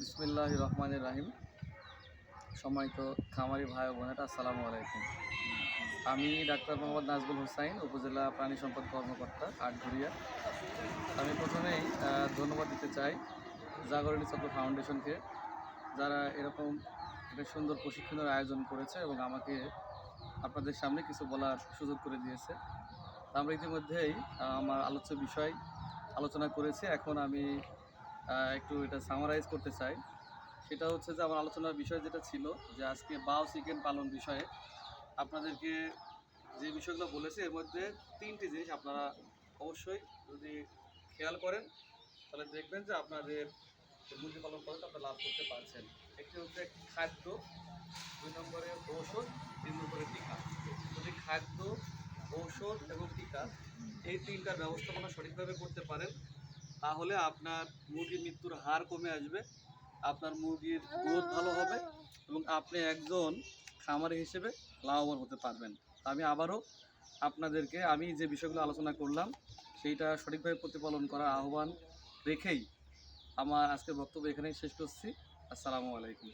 বিসমিল্লাহ রহমানের রাহিম সম্মানিত খামারি ভাই বোনেরা, আসসালামু আলাইকুম। আমি ডাক্তার মোহাম্মদ নাজবুল হুসাইন, উপজেলা প্রাণী সম্পদ কর্মকর্তা, আটঘরিয়া। আমি প্রথমেই ধন্যবাদ দিতে চাই জাগরণী চক্র ফাউন্ডেশনকে, যারা এরকম একটা সুন্দর প্রশিক্ষণের আয়োজন করেছে এবং আমাকে আপনাদের সামনে কিছু বলার সুযোগ করে দিয়েছে। আমরা ইতিমধ্যেই আমার আলোচ্য বিষয় আলোচনা করেছি। এখন আমি একটু এটা সামারাইজ করতে চাই। সেটা হচ্ছে যে আমার আলোচনার বিষয় যেটা ছিল যে আজকে বাও চিকেন পালন বিষয়ে আপনাদেরকে যে বিষয়গুলো বলেছি, এর মধ্যে তিনটি জিনিস আপনারা অবশ্যই যদি খেয়াল করেন, তাহলে দেখবেন যে আপনাদের মুরগি পালন করে আপনারা লাভ করতে পারছেন। একটি হচ্ছে খাদ্য, দুই নম্বরে ঔষধ, তিন নম্বরে টিকা। যদি খাদ্য, ঔষধ এবং টিকা এই তিনটার ব্যবস্থাপনা সঠিকভাবে করতে পারেন তাহলে আপনার মুরগির মৃত্যুর হার কমে আসবে, আপনার মুরগির গ্রোথ ভালো হবে এবং আপনি একজন খামারি হিসেবে লাভবান হতে পারবেন। আমি আবারও আপনাদেরকে, আমি যে বিষয়গুলো আলোচনা করলাম, সেইটা সঠিকভাবে প্রতিপালন করার আহ্বান রেখেই আমার আজকের বক্তব্য এখানেই শেষ করছি। আসসালামু আলাইকুম।